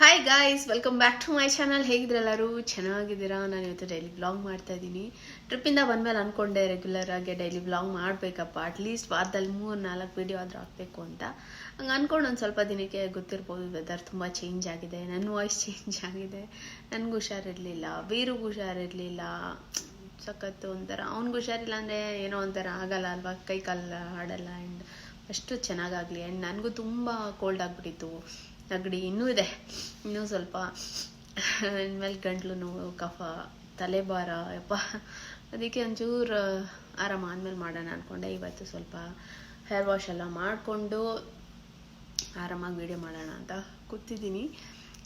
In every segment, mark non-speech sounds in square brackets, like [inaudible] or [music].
Hi guys welcome back to my channel ಹೇಗಿದ್ರೆಲ್ಲರೂ? ಚೆನ್ನಾಗಿದ್ದೀರಾ? ನಾನು ಇವತ್ತು ಡೈಲಿ ಬ್ಲಾಗ್ ಮಾಡ್ತಾ ಇದ್ದೀನಿ. ಟ್ರಿಪ್ಪಿಂದ ಬಂದಮೇಲೆ ಅಂದ್ಕೊಂಡೆ ರೆಗ್ಯುಲರ್ ಆಗಿ ಡೈಲಿ ಬ್ಲಾಗ್ ಮಾಡಬೇಕಪ್ಪ. ಅಟ್ಲೀಸ್ಟ್ ವಾರದಲ್ಲಿ ಮೂರು, ನಾಲ್ಕು ವೀಡಿಯೋ ಆದರೂ ಹಾಕಬೇಕು ಅಂತ. ಹಂಗೆ ಅಂದ್ಕೊಂಡು ಒಂದು ಸ್ವಲ್ಪ ದಿನಕ್ಕೆ ಗೊತ್ತಿರ್ಬೋದು ವೆದರ್ ತುಂಬ ಚೇಂಜ್ ಆಗಿದೆ. ನನ್ನ ವಾಯ್ಸ್ ಚೇಂಜ್ ಆಗಿದೆ. ನನಗೂ ಹುಷಾರಿರಲಿಲ್ಲ. ವೀರಿಗೂ ಹುಷಾರಿರಲಿಲ್ಲ. ಸಖತ್ತು ಒಂಥರ. ಅವ್ನಿಗೆ ಹುಷಾರಿಲ್ಲ ಅಂದರೆ ಏನೋ ಒಂಥರ ಆಗಲ್ಲ ಅಲ್ವಾ? ಕೈ ಕಾಲು ಆಡಲ್ಲ ಆ್ಯಂಡ್ ಅಷ್ಟು ಚೆನ್ನಾಗಾಗಲಿ. ಆ್ಯಂಡ್ ನನಗೂ ತುಂಬ ಕೋಲ್ಡ್ ಆಗಿಬಿಟ್ಟಿತ್ತು. ನೆಗಡಿ ಇನ್ನೂ ಇದೆ. ಇನ್ನೂ ಸ್ವಲ್ಪ ಇನ್ಮೇಲೆ ಗಂಟ್ಲು ನೋವು, ಕಫ, ತಲೆಭಾರ, ಯಪ್ಪ. ಅದಕ್ಕೆ ಒಂಚೂರು ಆರಾಮ ಆದ್ಮೇಲೆ ಮಾಡೋಣ ಅಂದ್ಕೊಂಡೆ ಇವತ್ತು ಸ್ವಲ್ಪ ಹೇರ್ ವಾಶ್ ಎಲ್ಲ ಮಾಡಿಕೊಂಡು ಆರಾಮಾಗಿ ವೀಡಿಯೋ ಮಾಡೋಣ ಅಂತ ಕೂತಿದ್ದೀನಿ.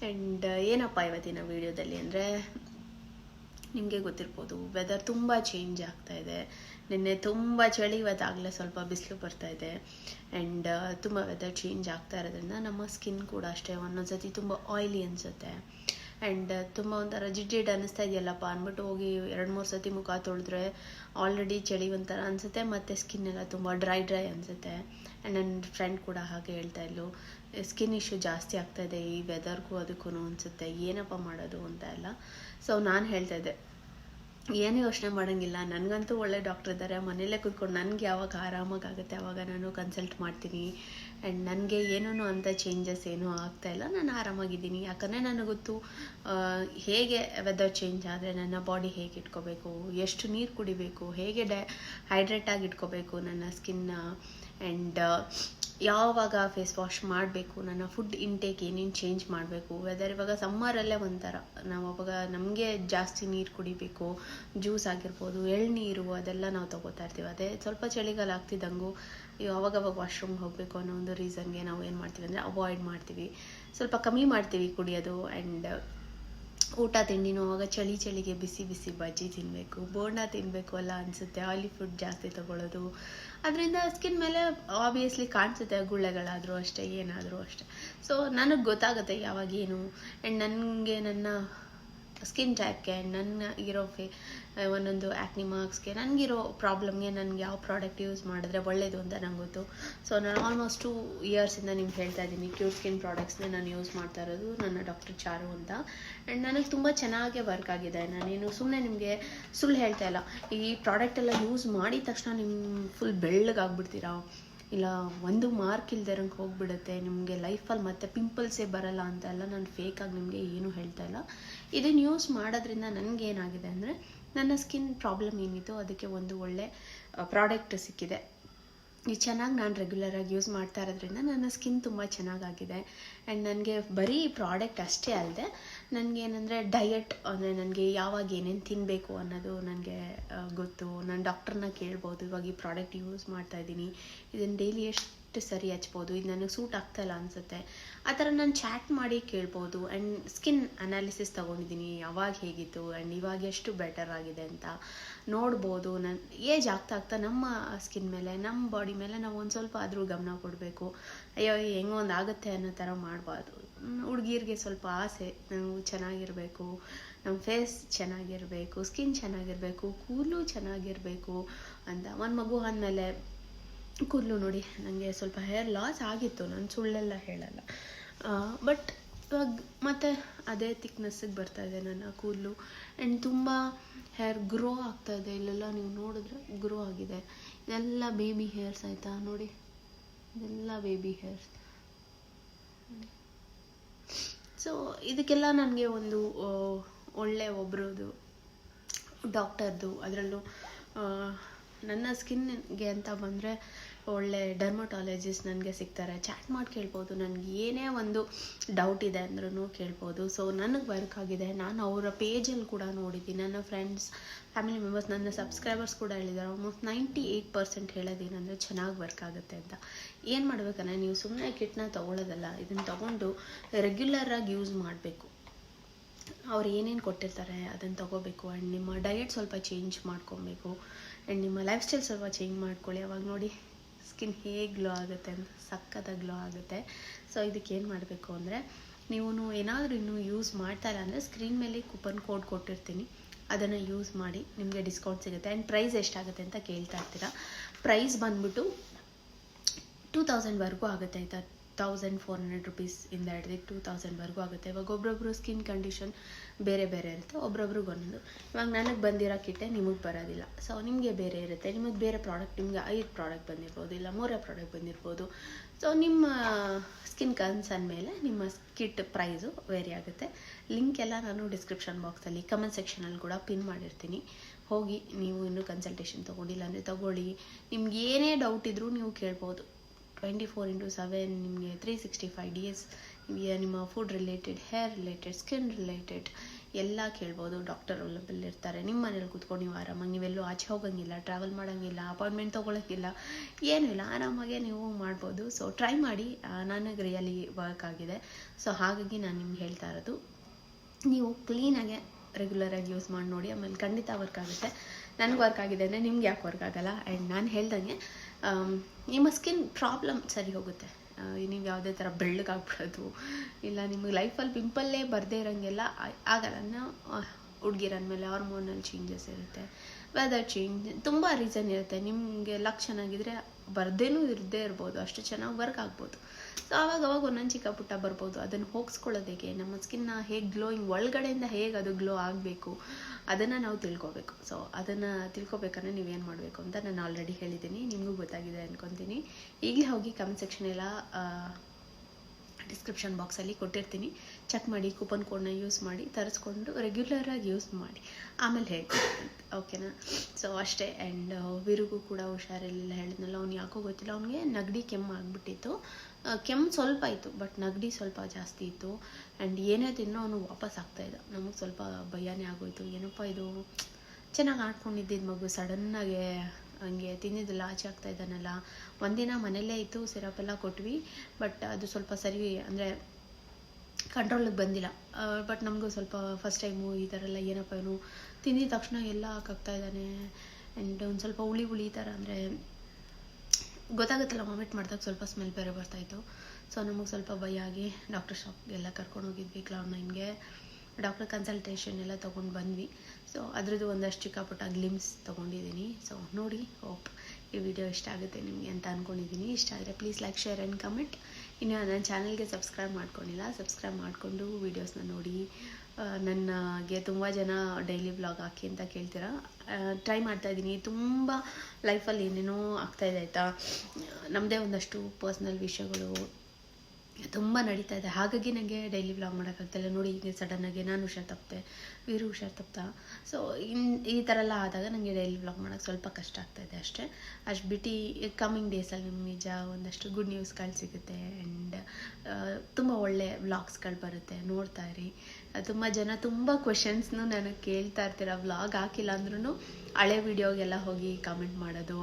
ಆ್ಯಂಡ್ ಏನಪ್ಪ ಇವತ್ತಿನ ವೀಡಿಯೋದಲ್ಲಿ ಅಂದರೆ ನಿಮಗೆ ಗೊತ್ತಿರ್ಬೋದು ವೆದರ್ ತುಂಬ ಚೇಂಜ್ ಆಗ್ತಾ ಇದೆ. ನಿನ್ನೆ ತುಂಬ ಚಳಿ ಇವತ್ತಾಗಲೇ ಸ್ವಲ್ಪ ಬಿಸಿಲು ಬರ್ತಾ ಇದೆ. ಆ್ಯಂಡ್ ತುಂಬ ವೆದರ್ ಚೇಂಜ್ ಆಗ್ತಾ ಇರೋದ್ರಿಂದ ನಮ್ಮ ಸ್ಕಿನ್ ಕೂಡ ಅಷ್ಟೇ ಒಂದೊಂದು ಸತಿ ತುಂಬ ಆಯ್ಲಿ ಅನಿಸುತ್ತೆ. ಆ್ಯಂಡ್ ತುಂಬ ಒಂಥರ ಜಿಡ್ಜಿಡ್ ಅನ್ನಿಸ್ತಾ ಇದೆಯಲ್ಲಪ್ಪ ಅಂದ್ಬಿಟ್ಟು ಹೋಗಿ ಎರಡು ಮೂರು ಸತಿ ಮುಖ ತೊಳೆದ್ರೆ ಆಲ್ರೆಡಿ ಚಳಿ ಒಂಥರ ಅನಿಸುತ್ತೆ, ಮತ್ತು ಸ್ಕಿನ್ ಎಲ್ಲ ತುಂಬ ಡ್ರೈ ಡ್ರೈ ಅನಿಸುತ್ತೆ. ಆ್ಯಂಡ್ ನನ್ನ ಫ್ರೆಂಡ್ ಕೂಡ ಹಾಗೆ ಹೇಳ್ತಾ ಇದ್ಲು ಸ್ಕಿನ್ ಇಶ್ಯೂ ಜಾಸ್ತಿ ಆಗ್ತಾ ಇದೆ ಈ ವೆದರ್ಗೂ ಅದಕ್ಕೂ ಅನಿಸುತ್ತೆ, ಏನಪ್ಪ ಮಾಡೋದು? ಅಂತ ಎಲ್ಲ. ಸೊ ನಾನು ಹೇಳ್ತಾ ಇದ್ದೆ ಏನು ಯೋಚನೆ ಮಾಡೋಂಗಿಲ್ಲ. ನನಗಂತೂ ಒಳ್ಳೆ ಡಾಕ್ಟರ್ ಇದ್ದಾರೆ ಮನೇಲೇ ಕೂತ್ಕೊಂಡು ನನಗೆ ಯಾವಾಗ ಆರಾಮಾಗುತ್ತೆ ಆವಾಗ ನಾನು ಕನ್ಸಲ್ಟ್ ಮಾಡ್ತೀನಿ. ಆ್ಯಂಡ್ ನನಗೆ ಏನೂ ಅಂಥ ಚೇಂಜಸ್ ಏನೂ ಇಲ್ಲ. ನಾನು ಆರಾಮಾಗಿದ್ದೀನಿ. ಯಾಕಂದರೆ ನನಗೆ ಗೊತ್ತು ಹೇಗೆ ವೆದರ್ ಚೇಂಜ್ ಆದರೆ ನನ್ನ ಬಾಡಿ ಹೇಗೆ ಇಟ್ಕೋಬೇಕು? ಎಷ್ಟು ನೀರು ಕುಡಿಬೇಕು? ಹೇಗೆ ಡೈ ಹೈಡ್ರೇಟಾಗಿ ಇಟ್ಕೋಬೇಕು ನನ್ನ ಸ್ಕಿನ್ನ ಆ್ಯಂಡ್ ಯಾವಾಗ ಫೇಸ್ ವಾಶ್ ಮಾಡಬೇಕು, ನನ್ನ ಫುಡ್ ಇಂಟೇಕ್ ಏನೇನು ಚೇಂಜ್ ಮಾಡಬೇಕು ವೆದರ್ ಇವಾಗ ಸಮ್ಮರಲ್ಲೇ ಒಂಥರ, ನಾವು ಅವಾಗ ನಮಗೆ ಜಾಸ್ತಿ ನೀರು ಕುಡಿಬೇಕು ಜ್ಯೂಸ್ ಆಗಿರ್ಬೋದು, ಎಳ್ನೀರು ಅದೆಲ್ಲ ನಾವು ತಗೋತಾ ಇರ್ತೀವಿ. ಅದೇ ಸ್ವಲ್ಪ ಚಳಿಗಾಲ ಆಗ್ತಿದ್ದಂಗೂ ಅವಾಗವಾಗ ವಾಶ್ರೂಮ್ ಹೋಗಬೇಕು ಅನ್ನೋ ಒಂದು ರೀಸನ್ಗೆ ನಾವು ಏನು ಮಾಡ್ತೀವಿ ಅಂದರೆ ಅವಾಯ್ಡ್ ಮಾಡ್ತೀವಿ. ಸ್ವಲ್ಪ ಕಮ್ಮಿ ಮಾಡ್ತೀವಿ ಕುಡಿಯೋದು ಆ್ಯಂಡ್ ಊಟ ತಿಂಡಿನೂ ಆವಾಗ ಚಳಿ ಚಳಿಗೆ ಬಿಸಿ ಬಿಸಿ ಬಜ್ಜಿ ತಿನ್ನಬೇಕು ಬೋಂಡ ತಿನ್ನಬೇಕು ಅಲ್ಲ ಅನಿಸುತ್ತೆ. ಆಯಿಲಿ ಫುಡ್ ಜಾಸ್ತಿ ತಗೊಳ್ಳೋದು ಅದರಿಂದ ಸ್ಕಿನ್ ಮೇಲೆ ಆಬ್ವಿಯಸ್ಲಿ ಕಾಣಿಸುತ್ತೆ, ಗುಳ್ಳೆಗಳಾದರೂ ಅಷ್ಟೇ, ಏನಾದರೂ ಅಷ್ಟೇ. ಸೊ ನನಗೆ ಗೊತ್ತಾಗುತ್ತೆ ಯಾವಾಗ ಏನು ಆ್ಯಂಡ್ ನನಗೆ ನನ್ನ ಸ್ಕಿನ್ ಟೈಪ್ಗೆ ನನ್ನ ಇರೋ ಫೇ ಒಂದೊಂದು ಆ್ಯಕ್ನಿ ಮಾರ್ಕ್ಸ್ಗೆ ನನಗಿರೋ ಪ್ರಾಬ್ಲಮ್ಗೆ ನನಗೆ ಯಾವ ಪ್ರಾಡಕ್ಟ್ ಯೂಸ್ ಮಾಡಿದ್ರೆ ಒಳ್ಳೇದು ಅಂತ ನಂಗೆ ಗೊತ್ತು. ಸೊ ನಾನು ಆಲ್ಮೋಸ್ಟ್ ಟೂ ಇಯರ್ಸಿಂದ ನಿಮ್ಗೆ ಹೇಳ್ತಾ ಇದ್ದೀನಿ ಕ್ಯೂರ್ ಸ್ಕಿನ್ ಪ್ರಾಡಕ್ಟ್ಸ್ನೇ ನಾನು ಯೂಸ್ ಮಾಡ್ತಾ ಇರೋದು ನನ್ನ ಡಾಕ್ಟರ್ ಚಾರು ಅಂತ. ಆ್ಯಂಡ್ ನನಗೆ ತುಂಬ ಚೆನ್ನಾಗೇ ವರ್ಕ್ ಆಗಿದೆ. ನಾನೇನು ಸುಮ್ಮನೆ ನಿಮಗೆ ಸುಳ್ಳು ಹೇಳ್ತಾ ಇಲ್ಲ. ಈ ಪ್ರಾಡಕ್ಟ್ ಎಲ್ಲ ಯೂಸ್ ಮಾಡಿದ ತಕ್ಷಣ ನಿಮ್ಮ ಫುಲ್ ಬೆಳ್ಳಗಾಗ್ಬಿಡ್ತೀರಾ? ಇಲ್ಲ, ಒಂದು ಮಾರ್ಕ್ ಇಲ್ದಿರಂಗೆ ಹೋಗ್ಬಿಡುತ್ತೆ, ನಿಮಗೆ ಲೈಫಲ್ಲಿ ಮತ್ತೆ ಪಿಂಪಲ್ಸೇ ಬರಲ್ಲ ಅಂತ ಎಲ್ಲ ನಾನು ಫೇಕಾಗಿ ನಿಮಗೆ ಏನೂ ಹೇಳ್ತಾ ಇಲ್ಲ. ಇದನ್ನು ಯೂಸ್ ಮಾಡೋದ್ರಿಂದ ನನಗೇನಾಗಿದೆ ಅಂದರೆ, ನನ್ನ ಸ್ಕಿನ್ ಪ್ರಾಬ್ಲಮ್ ಏನಿತ್ತು, ಅದಕ್ಕೆ ಒಂದು ಒಳ್ಳೆ ಪ್ರಾಡಕ್ಟ್ ಸಿಕ್ಕಿದೆ. ಇದು ಚೆನ್ನಾಗಿ ನಾನು ರೆಗ್ಯುಲರಾಗಿ ಯೂಸ್ ಮಾಡ್ತಾ ಇರೋದ್ರಿಂದ ನನ್ನ ಸ್ಕಿನ್ ತುಂಬ ಚೆನ್ನಾಗಾಗಿದೆ ಆ್ಯಂಡ್ ನನಗೆ ಬರೀ ಪ್ರಾಡಕ್ಟ್ ಅಷ್ಟೇ ಅಲ್ಲದೆ ನನಗೇನೆಂದರೆ ಡಯಟ್ ಅಂದರೆ ನನಗೆ ಯಾವಾಗ ಏನೇನು ತಿನ್ನಬೇಕು ಅನ್ನೋದು ನನಗೆ ಗೊತ್ತು. ನಾನು ಡಾಕ್ಟ್ರನ್ನ ಕೇಳ್ಬೋದು, ಇವಾಗ ಈ ಪ್ರಾಡಕ್ಟ್ ಯೂಸ್ ಮಾಡ್ತಾ ಇದ್ದೀನಿ. ಇದನ್ನು ಡೈಲಿ ಎಷ್ಟು ಸರಿ ಹಚ್ಬೋದು, ಇದು ನನಗೆ ಸೂಟ್ ಆಗ್ತಾಯಿಲ್ಲ ಅನಿಸುತ್ತೆ. ಆ ಥರ ನಾನು ಚಾಟ್ ಮಾಡಿ ಕೇಳ್ಬೋದು ಆ್ಯಂಡ್ ಸ್ಕಿನ್ ಅನಾಲಿಸಿಸ್ ತೊಗೊಂಡಿದ್ದೀನಿ, ಯಾವಾಗ ಹೇಗಿತ್ತು ಆ್ಯಂಡ್ ಇವಾಗ ಎಷ್ಟು ಬೆಟರ್ ಆಗಿದೆ ಅಂತ ನೋಡ್ಬೋದು. ನನ್ನ ಏಜ್ ಆಗ್ತಾ ಆಗ್ತಾ ನಮ್ಮ ಸ್ಕಿನ್ ಮೇಲೆ, ನಮ್ಮ ಬಾಡಿ ಮೇಲೆ ನಾವು ಒಂದು ಸ್ವಲ್ಪ ಆದರೂ ಗಮನ ಕೊಡಬೇಕು. ಅಯ್ಯೋ ಹೆಂಗೋ ಒಂದು ಆಗುತ್ತೆ ಅನ್ನೋ ಥರ ಮಾಡಬಾರ್ದು. ಹುಡುಗಿರಿಗೆ ಸ್ವಲ್ಪ ಆಸೆ, ನಾವು ಚೆನ್ನಾಗಿರಬೇಕು, ನಮ್ಮ ಫೇಸ್ ಚೆನ್ನಾಗಿರಬೇಕು ಸ್ಕಿನ್ ಚೆನ್ನಾಗಿರಬೇಕು, ಕೂದಲು ಚೆನ್ನಾಗಿರಬೇಕು ಅಂತ. ಒಂದು ಮಗು ಆದಮೇಲೆ ಕೂದಲು ನೋಡಿ ನನಗೆ ಸ್ವಲ್ಪ ಹೇರ್ ಲಾಸ್ ಆಗಿತ್ತು, ನಾನು ಸುಳ್ಳೆಲ್ಲ ಹೇಳಲ್ಲ. ಬಟ್ ಇವಾಗ ಮತ್ತೆ ಅದೇ ತಿಕ್ನೆಸ್ಸಿಗೆ ಬರ್ತಾ ಇದೆ ನನ್ನ ಕೂದಲು. ಆ್ಯಂಡ್ ತುಂಬ ಹೇರ್ ಗ್ರೋ ಆಗ್ತಾ ಇದೆ, ಇಲ್ಲೆಲ್ಲ ನೀವು ನೋಡಿದ್ರೆ ಗ್ರೋ ಆಗಿದೆ. ಇದೆಲ್ಲ ಬೇಬಿ ಹೇರ್ಸ್ ಆಯಿತಾ? ನೋಡಿ, ಇದೆಲ್ಲ ಬೇಬಿ ಹೇರ್ಸ್ ಸೊ ಇದಕ್ಕೆಲ್ಲ ನನಗೆ ಒಂದು ಒಳ್ಳೆಯ ಒಳ್ಳೆ ಒಬ್ರದ್ದು ಡಾಕ್ಟರ್ದು ಅದರಲ್ಲೂ ನನ್ನ ಸ್ಕಿನ್ಗೆ ಅಂತ ಬಂದರೆ ಒಳ್ಳೆ ಡರ್ಮಟಾಲಜಿಸ್ಟ್ ನನಗೆ ಸಿಗ್ತಾರೆ. ಚಾಟ್ ಮಾಡಿ ಕೇಳ್ಬೋದು. ನನಗೆ ಏನೇ ಒಂದು ಡೌಟ್ ಇದೆ ಅಂದ್ರೂ ಕೇಳ್ಬೋದು. ಸೊ ನನಗೆ ವರ್ಕ್ ಆಗಿದೆ. ನಾನು ಅವರ ಪೇಜಲ್ಲಿ ಕೂಡ ನೋಡಿದ್ದೀನಿ. ನನ್ನ ಫ್ರೆಂಡ್ಸ್ ಫ್ಯಾಮಿಲಿ ಮೆಂಬರ್ಸ್ ನನ್ನ ಸಬ್ಸ್ಕ್ರೈಬರ್ಸ್ ಕೂಡ ಹೇಳಿದ್ದಾರೆ. ಆಲ್ಮೋಸ್ಟ್ ನೈಂಟಿ ಏಯ್ಟ್ ಪರ್ಸೆಂಟ್ ಹೇಳೋದೇನೆಂದರೆ ಚೆನ್ನಾಗಿ ವರ್ಕ್ ಆಗುತ್ತೆ ಅಂತ. ಏನು ಮಾಡ್ಬೇಕಂದ್ರೆ, ನೀವು ಸುಮ್ಮನೆ ಕಿಟ್ನ ತೊಗೊಳ್ಳೋದಲ್ಲ ಇದನ್ನು ತೊಗೊಂಡು ರೆಗ್ಯುಲರಾಗಿ ಯೂಸ್ ಮಾಡಬೇಕು. ಅವ್ರು ಏನೇನು ಕೊಟ್ಟಿರ್ತಾರೆ ಅದನ್ನು ತಗೋಬೇಕು. ಆ್ಯಂಡ್ ನಿಮ್ಮ ಡಯಟ್ ಸ್ವಲ್ಪ ಚೇಂಜ್ ಮಾಡ್ಕೊಬೇಕು. ಆ್ಯಂಡ್ ನಿಮ್ಮ ಲೈಫ್ ಸ್ಟೈಲ್ ಸ್ವಲ್ಪ ಚೇಂಜ್ ಮಾಡ್ಕೊಳ್ಳಿ. ಅವಾಗ ನೋಡಿ ಸ್ಕಿನ್ ಹೇಗೆ ಗ್ಲೋ ಆಗುತ್ತೆ ಅಂತ ಸಕ್ಕತ್ತಾಗಿ ಗ್ಲೋ ಆಗುತ್ತೆ. ಸೊ ಇದಕ್ಕೆ ಏನು ಮಾಡಬೇಕು ಅಂದರೆ, ನೀವು ಏನಾದರೂ ಇನ್ನೂ ಯೂಸ್ ಮಾಡ್ತಾ ಇಲ್ಲ ಅಂದರೆ ಸ್ಕ್ರೀನ್ ಮೇಲೆ ಕೂಪನ್ ಕೋಡ್ ಕೊಟ್ಟಿರ್ತೀನಿ. ಅದನ್ನು ಯೂಸ್ ಮಾಡಿ ನಿಮಗೆ ಡಿಸ್ಕೌಂಟ್ ಸಿಗುತ್ತೆ. ಆ್ಯಂಡ್ ಪ್ರೈಸ್ ಎಷ್ಟಾಗುತ್ತೆ ಅಂತ ಕೇಳ್ತಾ ಇರ್ತೀರಾ. ಪ್ರೈಸ್ ಬಂದ್ಬಿಟ್ಟು ಟೂ ತೌಸಂಡ್ವರೆಗೂ ಆಗುತ್ತೆ ಆಯಿತಾ? ತೌಸಂಡ್ ಫೋರ್ ಹಂಡ್ರೆಡ್ ರುಪೀಸಿಂದ ಹಿಡಿದು ಟೂ ತೌಸಂಡ್ವರೆಗೂ ಆಗುತ್ತೆ ಇವಾಗ ಒಬ್ಬೊಬ್ರು ಸ್ಕಿನ್ ಕಂಡೀಷನ್ ಬೇರೆ ಬೇರೆ ಇರುತ್ತೆ ಒಬ್ಬೊಬ್ರಿಗೆ ಒಂದೊಂದು. ಇವಾಗ ನನಗೆ ಬಂದಿರೋ ಕಿಟ್ಟೆ ನಿಮಗೆ ಬರೋದಿಲ್ಲ. ಸೊ ನಿಮಗೆ ಬೇರೆ ಇರುತ್ತೆ. ನಿಮಗೆ ಬೇರೆ ಪ್ರಾಡಕ್ಟ್ ನಿಮಗೆ ಐದು ಪ್ರಾಡಕ್ಟ್ ಬಂದಿರ್ಬೋದು ಇಲ್ಲ ಮೂರೇ ಪ್ರಾಡಕ್ಟ್ ಬಂದಿರ್ಬೋದು. ಸೊ ನಿಮ್ಮ ಸ್ಕಿನ್ ಕನ್ಸರ್ನ್ ಮೇಲೆ ನಿಮ್ಮ ಕಿಟ್ ಪ್ರೈಸು ವೇರಿ ಆಗುತ್ತೆ. ಲಿಂಕ್ ಎಲ್ಲ ನಾನು ಡಿಸ್ಕ್ರಿಪ್ಷನ್ ಬಾಕ್ಸಲ್ಲಿ ಕಮೆಂಟ್ ಸೆಕ್ಷನಲ್ಲಿ ಕೂಡ ಪಿನ್ ಮಾಡಿರ್ತೀನಿ. ಹೋಗಿ ನೀವು ಇನ್ನೂ ಕನ್ಸಲ್ಟೇಷನ್ ತೊಗೊಂಡಿಲ್ಲ ಅಂದರೆ ತಗೊಳ್ಳಿ. ನಿಮ್ಗೆ ಏನೇ ಡೌಟ್ ಇದ್ದರೂ ನೀವು ಕೇಳ್ಬೋದು. ಟ್ವೆಂಟಿ ಫೋರ್ ಇಂಟು ಸೆವೆನ್ ನಿಮಗೆ ತ್ರೀ ಸಿಕ್ಸ್ಟಿ ಫೈವ್ ಡೇಸ್ ನಿಮಗೆ ನಿಮ್ಮ food related hair related skin related ಎಲ್ಲ ಕೇಳ್ಬೋದು. ಡಾಕ್ಟರ್ ಅವೈಲಬಲ್ ಇರ್ತಾರೆ ನಿಮ್ಮ ಮನೇಲಿ ಕೂತ್ಕೊಂಡು ನೀವು ಆರಾಮಾಗಿ, ನೀವೆಲ್ಲೂ ಆಚೆ ಹೋಗಂಗಿಲ್ಲ ಟ್ರಾವೆಲ್ ಮಾಡೋಂಗಿಲ್ಲ ಅಪಾಯಿಂಟ್ಮೆಂಟ್ ತೊಗೊಳಕ್ಕಿಲ್ಲ ಏನಿಲ್ಲ ಆರಾಮಾಗೆ ನೀವು ಮಾಡ್ಬೋದು. ಸೊ ಟ್ರೈ ಮಾಡಿ. ನನಗೆ ರಿಯಲಿ ವರ್ಕ್ ಆಗಿದೆ. ಸೊ ಹಾಗಾಗಿ ನಾನು ನಿಮ್ಗೆ ಹೇಳ್ತಾ ಇರೋದು, ನೀವು ಕ್ಲೀನಾಗೆ ರೆಗ್ಯುಲರಾಗಿ ಯೂಸ್ ಮಾಡಿ ನೋಡಿ. ಆಮೇಲೆ ಖಂಡಿತ ವರ್ಕ್ ಆಗುತ್ತೆ. ನನಗೆ ವರ್ಕ್ ಆಗಿದೆ ಅಂದರೆ ನಿಮ್ಗೆ ಯಾಕೆ ವರ್ಕ್ ಆಗಲ್ಲ? ಆ್ಯಂಡ್ ನಾನು ಹೇಳ್ದಂಗೆ ನಿಮ್ಮ ಸ್ಕಿನ್ ಪ್ರಾಬ್ಲಮ್ ಸರಿ ಹೋಗುತ್ತೆ. ನೀವು ಯಾವುದೇ ಥರ ಬೆಳ್ಳಗಾಗ್ಬಿಡೋದು, ಇಲ್ಲ ನಿಮಗೆ ಲೈಫಲ್ಲಿ ಪಿಂಪಲ್ಲೇ ಬರದೇ ಇರೋಂಗೆಲ್ಲ ಆಗಲ್ಲ. ನಾವು ಹುಡುಗಿರಂದಮೇಲೆ ಹಾರ್ಮೋನಲ್ ಚೇಂಜಸ್ ಇರುತ್ತೆ. ವೆದರ್ ಚೇಂಜ್ ತುಂಬ ರೀಸನ್ ಇರುತ್ತೆ. ನಿಮಗೆ ಲಕ್ ಚೆನ್ನಾಗಿದ್ರೆ ಬರ್ದೇನೂ ಇರದೇ ಇರ್ಬೋದು. ಅಷ್ಟು ಚೆನ್ನಾಗಿ ವರ್ಕ್ ಆಗ್ಬೋದು. ಸೊ ಆವಾಗ ಅವಾಗ ಒಂದೊಂದು ಚಿಕ್ಕ ಪುಟ್ಟ ಬರ್ಬೋದು. ಅದನ್ನು ಹೋಗಿಸ್ಕೊಳ್ಳೋದು ಹೇಗೆ ನಮ್ಮ ಸ್ಕಿನ್ನ ಹೇಗೆ ಗ್ಲೋಯಿಂಗ್ ಒಳಗಡೆಯಿಂದ ಹೇಗೆ ಅದು ಗ್ಲೋ ಆಗಬೇಕು, ಅದನ್ನು ನಾವು ತಿಳ್ಕೊಬೇಕು. ಸೊ ಅದನ್ನು ತಿಳ್ಕೊಬೇಕಂದ್ರೆ ನೀವೇನು ಮಾಡಬೇಕು ಅಂತ ನಾನು ಆಲ್ರೆಡಿ ಹೇಳಿದ್ದೀನಿ. ನಿಮಗೂ ಗೊತ್ತಾಗಿದೆ ಅನ್ಕೊತೀನಿ. ಈಗಲೇ ಹೋಗಿ ಕಮೆಂಟ್ ಸೆಕ್ಷನ್ ಎಲ್ಲ ಡಿಸ್ಕ್ರಿಪ್ಷನ್ ಬಾಕ್ಸಲ್ಲಿ ಕೊಟ್ಟಿರ್ತೀನಿ. ಚೆಕ್ ಮಾಡಿ ಕೂಪನ್ ಕೋಡ್ನ ಯೂಸ್ ಮಾಡಿ, ತರಿಸ್ಕೊಂಡು ರೆಗ್ಯುಲರಾಗಿ ಯೂಸ್ ಮಾಡಿ. ಆಮೇಲೆ ಹೇಳ್ತೀನಿ. ಓಕೆನಾ ಸೊ ಅಷ್ಟೇ. ಆ್ಯಂಡ್ ವಿರುಗೂ ಕೂಡ ಹುಷಾರಿಲ್ಲ ಹೇಳಿದ್ನಲ್ಲ, ಅವ್ನು ಯಾಕೋ ಗೊತ್ತಿಲ್ಲ. ಅವ್ನಿಗೆ ನಗಡಿ ಕೆಮ್ಮು ಆಗಿಬಿಟ್ಟಿತ್ತು. ಕೆಮ್ಮು ಸ್ವಲ್ಪ ಇತ್ತು ಬಟ್ ನಗಡಿ ಸ್ವಲ್ಪ ಜಾಸ್ತಿ ಇತ್ತು. ಆ್ಯಂಡ್ ಏನೇ ತಿನ್ನೋ ಅವನು ವಾಪಸ್ ಆಗ್ತಾಯಿದ್ದ ನಮಗೆ ಸ್ವಲ್ಪ ಭಯನೇ ಆಗೋಯ್ತು. ಏನಪ್ಪ ಇದು? ಚೆನ್ನಾಗಿ ಆಡ್ಕೊಂಡಿದ್ದಿದ್ದು ಮಗು. ಸಡನ್ನಾಗೆ ಹಂಗೆ ತಿಂದಿದ್ದು ಆಚೆ ಆಗ್ತಾ ಇದ್ದಾನಲ್ಲ. ಒಂದಿನ ಮನೆಯಲ್ಲೇ ಇತ್ತು, ಸಿರಪ್ ಎಲ್ಲ ಕೊಟ್ವಿ ಬಟ್ ಅದು ಸ್ವಲ್ಪ ಸರಿ ಅಂದರೆ ಕಂಟ್ರೋಲಿಗೆ ಬಂದಿಲ್ಲ. ಬಟ್ ನಮಗೂ ಸ್ವಲ್ಪ ಫಸ್ಟ್ ಟೈಮು ಈ ಥರ ಎಲ್ಲ ಏನಪ್ಪ ಇವನು ತಿಂದಿದ ತಕ್ಷಣ ಎಲ್ಲ ಹಾಕಾಗ್ತಾಯಿದ್ದಾನೆ ಆ್ಯಂಡ್ ಒಂದು ಸ್ವಲ್ಪ ಹುಳಿ ಹುಳಿ ಥರ ಅಂದರೆ ಗೊತ್ತಾಗುತ್ತಲ್ಲ ವಾಮಿಟ್ ಮಾಡಿದಾಗ ಸ್ವಲ್ಪ ಸ್ಮೆಲ್ ಬೇರೆ ಬರ್ತಾಯಿತ್ತು ಸೊ ನಮಗೆ ಸ್ವಲ್ಪ ಭಯ ಆಗಿ ಡಾಕ್ಟರ್ ಶಾಪ್ಗೆಲ್ಲ ಕರ್ಕೊಂಡು ಹೋಗಿದ್ವಿ ಕ್ಲೌಡ್ ನೈನ್ಗೆ ಡಾಕ್ಟರ್ ಕನ್ಸಲ್ಟೇಷನ್ ಎಲ್ಲ ತೊಗೊಂಡು ಬಂದ್ವಿ. ಸೊ ಅದ್ರದ್ದು ಒಂದಷ್ಟು ಚಿಕ್ಕ ಪುಟ್ಟ ಗ್ಲಿಮ್ಸ್ ತೊಗೊಂಡಿದ್ದೀನಿ ಸೊ ನೋಡಿ ಹೋಪ್ ಈ ವಿಡಿಯೋ ಇಷ್ಟ ಆಗುತ್ತೆ ನಿಮಗೆ ಅಂತ ಅಂದ್ಕೊಂಡಿದ್ದೀನಿ ಇಷ್ಟ ಆದರೆ please like share and comment ಇನ್ನು ನನ್ನ ಚಾನಲ್ಗೆ ಸಬ್ಸ್ಕ್ರೈಬ್ ಮಾಡ್ಕೊಂಡಿಲ್ಲ ಸಬ್ಸ್ಕ್ರೈಬ್ ಮಾಡಿಕೊಂಡು ವೀಡಿಯೋಸ್ನ ನೋಡಿ. ನನಗೆ ತುಂಬ ಜನ ಡೈಲಿ ಬ್ಲಾಗ್ ಹಾಕಿ ಅಂತ ಕೇಳ್ತೀರಾ? ಟ್ರೈ ಮಾಡ್ತಾ ಇದ್ದೀನಿ. ತುಂಬ ಲೈಫಲ್ಲಿ ಏನೇನೋ ಆಗ್ತಾಯಿದೆ ಆಯಿತಾ? ನಮ್ಮದೇ ಒಂದಷ್ಟು ಪರ್ಸ್ನಲ್ ವಿಷಯಗಳು ತುಂಬ ನಡೀತಾ ಇದೆ. ಹಾಗಾಗಿ ನನಗೆ ಡೈಲಿ ಬ್ಲಾಗ್ ಮಾಡೋಕ್ಕಾಗ್ತಾಯಿಲ್ಲ ನೋಡಿ, ಈಗ ಸಡನ್ನಾಗಿ ನಾನು ಹುಷಾರು ತಪ್ಪೆ ವೀರು ಹುಷಾರು ತಪ್ತಾ ಸೊ ಇನ್, ಈ ಥರ ಎಲ್ಲ ಆದಾಗ ನನಗೆ ಡೈಲಿ ಬ್ಲಾಗ್ ಮಾಡೋಕ್ಕೆ ಸ್ವಲ್ಪ ಕಷ್ಟ ಆಗ್ತಾಯಿದೆ ಅಷ್ಟೇ. ಅಷ್ಟು ಬಿಟ್ಟು ಕಮ್ಮಿಂಗ್ ಡೇಸಲ್ಲಿ ನಿಮ್ಗೆ ನಿಜ ಒಂದಷ್ಟು ಗುಡ್ ನ್ಯೂಸ್ಗಳು ಸಿಗುತ್ತೆ. ಆ್ಯಂಡ್ ತುಂಬ ಒಳ್ಳೆ ವ್ಲಾಗ್ಸ್ಗಳು ಬರುತ್ತೆ. ನೋಡ್ತಾ ಇರಿ. ತುಂಬ ಜನ ತುಂಬ ಕ್ವೆಶನ್ಸ್ನು ನನಗೆ ಕೇಳ್ತಾ ಇರ್ತೀರ? ವ್ಲಾಗ್ ಹಾಕಿಲ್ಲ ಅಂದ್ರೂ ಹಳೆ ವಿಡಿಯೋಗೆಲ್ಲ ಹೋಗಿ ಕಾಮೆಂಟ್ ಮಾಡೋದು,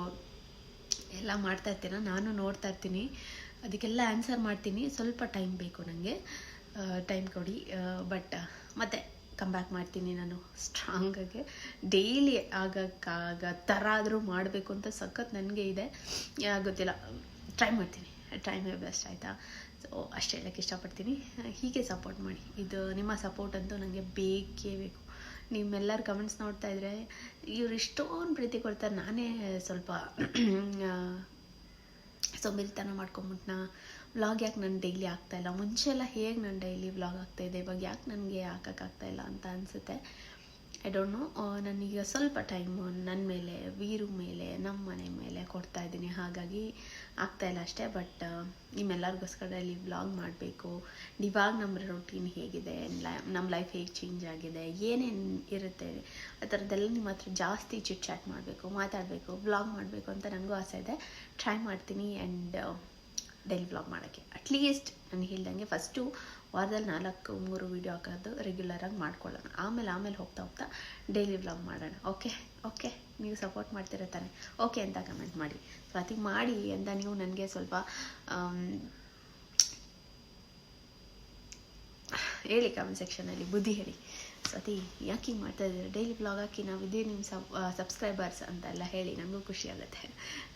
ಎಲ್ಲ ಮಾಡ್ತಾ ಇರ್ತೀರ? ನಾನು ನೋಡ್ತಾ ಇರ್ತೀನಿ. ಅದಕ್ಕೆಲ್ಲ ಆನ್ಸರ್ ಮಾಡ್ತೀನಿ. ಸ್ವಲ್ಪ ಟೈಮ್ ಬೇಕು ನನಗೆ ಟೈಮ್ ಕೊಡಿ. ಬಟ್ ಮತ್ತೆ ಕಮ್ ಬ್ಯಾಕ್ ಮಾಡ್ತೀನಿ ನಾನು ಸ್ಟ್ರಾಂಗಾಗಿ ಡೈಲಿ ಆಗಕ್ಕಾಗ ಥರ ಆದರೂ ಮಾಡಬೇಕು ಅಂತ ಸಖತ್ ನನಗೆ ಇದೆ. ಗೊತ್ತಿಲ್ಲ. ಟ್ರೈ ಮಾಡ್ತೀನಿ. ಟ್ರೈ ಬೆಸ್ಟ್ ಆಯಿತಾ? ಸೊ ಅಷ್ಟೇ ಹೇಳಕ್ಕೆ ಇಷ್ಟಪಡ್ತೀನಿ. ಹೀಗೆ ಸಪೋರ್ಟ್ ಮಾಡಿ. ಇದು ನಿಮ್ಮ ಸಪೋರ್ಟ್ ಅಂತೂ ನನಗೆ ಬೇಕೇ ಬೇಕು. ನಿಮ್ಮೆಲ್ಲರ ಕಮೆಂಟ್ಸ್ ನೋಡ್ತಾ ಇದ್ರೆ ಇವ್ರು ಇಷ್ಟೊಂದು ಪ್ರೀತಿ ಕೊಡ್ತಾರೆ. ನಾನೇ ಸ್ವಲ್ಪ ಸೋಂಬೇರಿತನ ಮಾಡ್ಕೊಂಬಿಟ್ನ? ವ್ಲಾಗ್ ಯಾಕೆ ನಾನು ಡೈಲಿ ಆಗ್ತಾಯಿಲ್ಲ ಮುಂಚೆ ಎಲ್ಲ ಹೇಗೆ ನಾನು ಡೈಲಿ ವ್ಲಾಗ್ ಆಗ್ತಾಯಿದೆ ಇವಾಗ ಯಾಕೆ ನನಗೆ ಹಾಕೋಕ್ಕಾಗ್ತಾಯಿಲ್ಲ ಅಂತ ಅನಿಸುತ್ತೆ. ಐ ಡೋಂಟ್ ನೋ ನನಗೆ ಸ್ವಲ್ಪ ಟೈಮು ನನ್ನ ಮೇಲೆ, ವೀರು ಮೇಲೆ ನಮ್ಮ ಮನೆ ಮೇಲೆ ಕೊಡ್ತಾ ಇದ್ದೀನಿ. ಹಾಗಾಗಿ ಆಗ್ತಾಯಿಲ್ಲ ಅಷ್ಟೇ ಬಟ್ ನಿಮ್ಮೆಲ್ಲರಿಗೋಸ್ಕರ ಇಲ್ಲಿ ವ್ಲಾಗ್ ಮಾಡಬೇಕು. ಇವಾಗ ನಮ್ಮ ರೊಟೀನ್ ಹೇಗಿದೆ ನಮ್ಮ ಲೈಫ್ ಹೇಗೆ ಚೇಂಜ್ ಆಗಿದೆ, ಏನೇನು ಇರುತ್ತೆ, ಆ ಥರದ್ದೆಲ್ಲ ನಿಮ್ಮ ಹತ್ರ ಜಾಸ್ತಿ ಚಿಟ್ ಚಾಟ್ ಮಾಡಬೇಕು, ಮಾತಾಡಬೇಕು ವ್ಲಾಗ್ ಮಾಡಬೇಕು ಅಂತ ನನಗೂ ಆಸೆ ಇದೆ. ಟ್ರೈ ಮಾಡ್ತೀನಿ ಆ್ಯಂಡ್ ಡೈಲಿ ವ್ಲಾಗ್ ಮಾಡೋಕ್ಕೆ. ಅಟ್ಲೀಸ್ಟ್ ನಾನು ಹೇಳ್ದಂಗೆ ಫಸ್ಟು ವಾರದಲ್ಲಿ ನಾಲ್ಕು, ಮೂರು ವೀಡಿಯೋ ಹಾಕೋದು ರೆಗ್ಯುಲರಾಗಿ ಮಾಡ್ಕೊಳ್ಳೋಣ. ಆಮೇಲೆ ಆಮೇಲೆ ಹೋಗ್ತಾ ಹೋಗ್ತಾ ಡೈಲಿ ವ್ಲಾಗ್ ಮಾಡೋಣ. ಓಕೆ ಓಕೆ ನೀವು ಸಪೋರ್ಟ್ ಮಾಡ್ತೀರ ತಾನೆ. ಓಕೆ ಅಂತ ಕಮೆಂಟ್ ಮಾಡಿ. ಸೊ ಅದಕ್ಕೆ ಮಾಡಿ ಅಂತ ನೀವು ನನಗೆ ಸ್ವಲ್ಪ ಹೇಳಿ ಕಮೆಂಟ್ ಸೆಕ್ಷನಲ್ಲಿ ಬುದ್ಧಿ ಹೇಳಿ. ಸತಿ ಯಾಕೆ ಹಿಂಗೆ ಮಾಡ್ತಾ ಇದ್ದೀರಾ? ಡೈಲಿ ಬ್ಲಾಗ್ ಹಾಕಿ ನಾವು ಇದೇ ನಿಮ್ಮ ಸಬ್ ಸಬ್ಸ್ಕ್ರೈಬರ್ಸ್ ಅಂತೆಲ್ಲ ಹೇಳಿ ನನಗೂ ಖುಷಿ ಆಗುತ್ತೆ.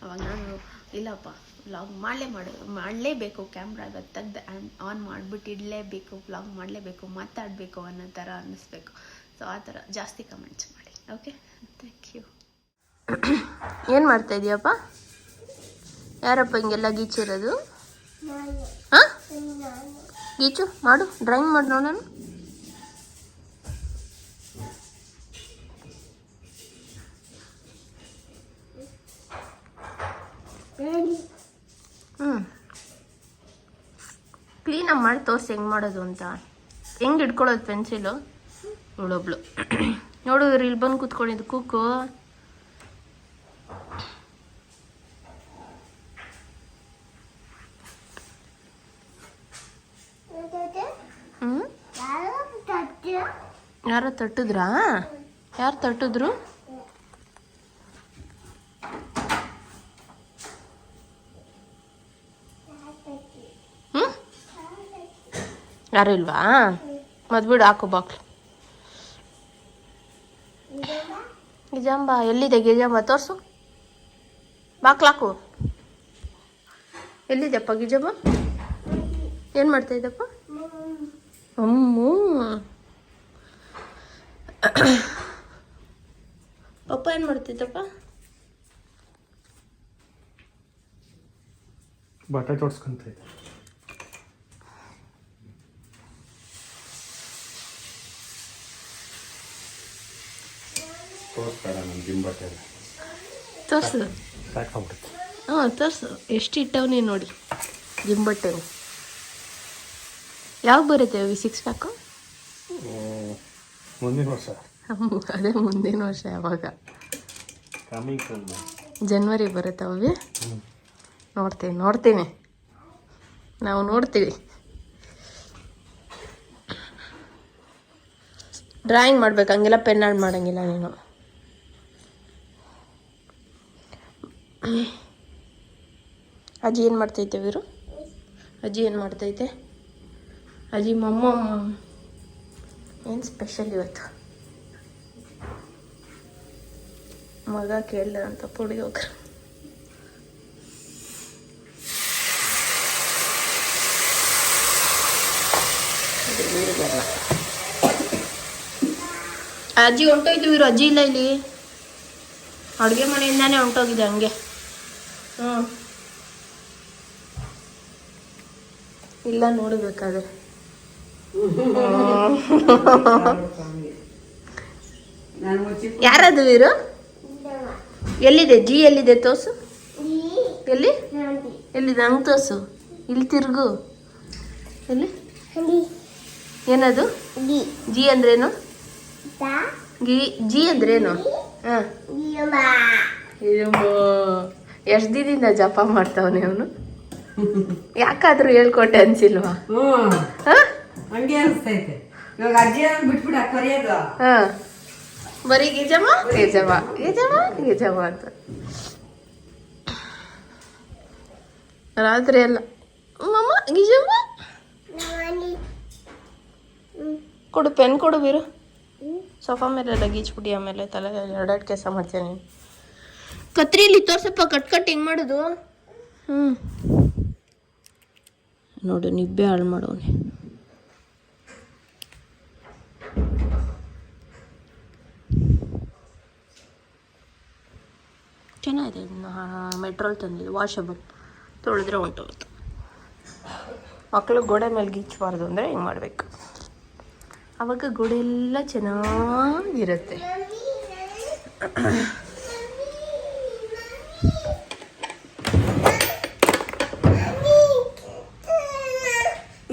ಅವಾಗ ನಾನು ಇಲ್ಲಪ್ಪ ಬ್ಲಾಗ್ ಮಾಡಲೇ ಮಾಡು ಮಾಡಲೇಬೇಕು ಕ್ಯಾಮ್ರಾಗ ತೆಗ್ದು ಆನ್ ಮಾಡಿಬಿಟ್ಟು ಇಡಲೇಬೇಕು ವ್ಲಾಗ್ ಮಾಡಲೇಬೇಕು ಮಾತಾಡಬೇಕು ಅನ್ನೋ ಥರ ಅನ್ನಿಸ್ಬೇಕು. ಸೊ ಆ ಥರ ಜಾಸ್ತಿ ಕಮೆಂಟ್ಸ್ ಮಾಡಿ. ಓಕೆ ಥ್ಯಾಂಕ್ ಯು ಏನು ಮಾಡ್ತಾ ಇದೀಯಪ್ಪ? ಯಾರಪ್ಪ ಹಿಂಗೆಲ್ಲ ಗೀಚಿರೋದು? ಹಾಂ? ಗೀಚು ಮಾಡು ಡ್ರಾಯಿಂಗ್ ಮಾಡಿ ನೋಡೋಣ. ಹ್ಞೂ ಕ್ಲೀನಾಗಿ ಮಾಡಿ ತೋರಿಸಿ ಹೆಂಗೆ ಮಾಡೋದು ಅಂತ. ಹೆಂಗೆ ಇಟ್ಕೊಳ್ಳೋದು ಪೆನ್ಸಿಲು? ಇವಳೊಬ್ಳು. ನೋಡು, ಇವ್ರು ಇಲ್ಲಿ ಬಂದು ಕೂತ್ಕೊಂಡಿದ್ದು ಕುಕ್ಕು ಯಾರೋ ತಟ್ಟಿದ್ರಾ? ಯಾರು ತಟ್ಟಿದ್ರು? ಯಾರು ಇಲ್ವಾ? ಮದ್ಬಿಡು ಹಾಕು ಬಾಕ್ಲು ಗಿಜಾಂಬ ಎಲ್ಲಿದೆ ಗಿಜಾಂಬ? ತೋರಿಸು. ಬಾಕ್ಲಾಕು ಎಲ್ಲಿದೆಪ್ಪ ಗಿಜಾಂಬ? ಏನು ಮಾಡ್ತಾ ಇದ್ದಪ್ಪ ಅಮ್ಮೂ. ಪಪ್ಪ ಏನು ಮಾಡ್ತಿದ್ದಪ್ಪ? ಬಟ್ಟೆ ಜೋಡ್ಸ್ಕೊಂತ ಬಟ್ಟೆ ತೋರಿಸು. ಸಾಕಾಗ್ಬಿಡುತ್ತೆ ಹಾಂ ತೋರಿಸು. ಎಷ್ಟು ಇಟ್ಟವನಿ ನೋಡಿ. ಜಿಂಬಟ್ಟೆ ಯಾವಾಗ ಬರುತ್ತೆ ವಿ ಸಿಕ್ಸ್ ಪ್ಯಾಕು ಮುಂದಿನ ವರ್ಷ. ಅದೇ ಮುಂದಿನ ವರ್ಷ ಯಾವಾಗ. ಜನ್ವರಿ ಬರುತ್ತೆ ಅವಿ ನೋಡ್ತೀನಿ ನೋಡ್ತೀನಿ. ನಾವು ನೋಡ್ತೀವಿ. ಡ್ರಾಯಿಂಗ್ ಮಾಡ್ಬೇಕು ಹಂಗೆಲ್ಲ ಪೆನ್ ಆಡ್ ಮಾಡಂಗಿಲ್ಲ ನೀನು. ಅಜ್ಜಿ ಏನು ಮಾಡ್ತೈತೆ ವೀರು ಅಜ್ಜಿ ಏನು ಮಾಡ್ತೈತೆ? ಅಜ್ಜಿ ಮಮ್ಮ ಏನು ಸ್ಪೆಷಲ್ ಇವತ್ತು? ಮಗ ಕೇಳ್ದ ಅಂತ ಪುಡಿ ವೀರಗಲ್ಲ. ಅಜ್ಜಿ ಹೊಂಟೋಯ್ತು ಇವರು ಅಜ್ಜಿ ಇಲ್ಲ ಇಲ್ಲಿ. ಅಡುಗೆ ಮನೆಯಿಂದಾನೇ ಹೊಂಟೋಗಿದೆ ಹಂಗೆ. ಇಲ್ಲ ನೋಡಬೇಕಾದ್ರೆ ಯಾರದು ವೀರು ಎಲ್ಲಿದೆ? ಜಿ ಎಲ್ಲಿದೆ ತೋಸು? ಎಲ್ಲಿ? ಎಲ್ಲಿದೆ ಹಂಗೆ ತೋಸು. ಇಲ್ಲಿ ತಿರುಗು. ಎಲ್ಲಿ? ಏನದು? ಜಿ ಅಂದ್ರೇನು? ಗಿ ಜಿ ಅಂದ್ರೇನು? ಹಾಂ. ಎಷ್ಟು ದಿನದಿಂದ ಜಪ ಮಾಡ್ತಾವನೆ ಅವನು ಯಾಕಾದ್ರೂ ಹೇಳ್ಕೊಟ್ಟೆ ಅನ್ಸಿಲ್ವಾ? ಹಂಗೆ ಅನಿಸ್ತೈತೆ. ಇವಾಗ ಅಜ್ಜಿ ಬಿಟ್ಬಿಡ ಕರಿಯೋದು. ಹಾಂ. ಬರೀ ಗಿಜಮ್ಮ? ಗಿಜಮ್ಮ. ಗಿಜಮ್ಮ. ಗಿಜಮ್ಮ? ಅಂತ. ರಾತ್ರಿ ಎಲ್ಲ ಮಮ್ಮ ಗಿಜಮ್ಮ? ಕೊಡು ಪೆನ್ ಕೊಡು ಬೀರು. ಸೋಫಾ ಮೇಲೆ ಎಲ್ಲ ಗೀಚ್ಬಿಡಿ ಆಮೇಲೆ ತಲೆ ಎರಡೆರಡು ಕೆಲಸ ಮಾಡ್ತೀನಿ ನೀನು. ಕತ್ರಿಲಿ ತೋರ್ಸಪ್ಪ, ಕಟ್ ಕಟ್ ಹೆಂಗೆ ಮಾಡೋದು? ಹ್ಞೂ ನೋಡು, ನಿಬ್ಬೆ ಹಾಳು ಮಾಡೋನೆ. ಚೆನ್ನಾಗಿದೆ ಮೆಟ್ರೋಲ್ ತಂದಿದ್ದು, ವಾಷಬಲ್. ತೊಳೆದ್ರೆ ಹೊಂಟೋಗುತ್ತೆ. ಮಕ್ಕಳು ಗೋಡೆ ಮೇಲೆ ಗೀಚಬಾರ್ದು ಅಂದರೆ ಹಿಂಗೆ ಮಾಡಬೇಕು. ಆವಾಗ ಗೋಡೆ ಎಲ್ಲ ಚೆನ್ನಾಗಿರುತ್ತೆ.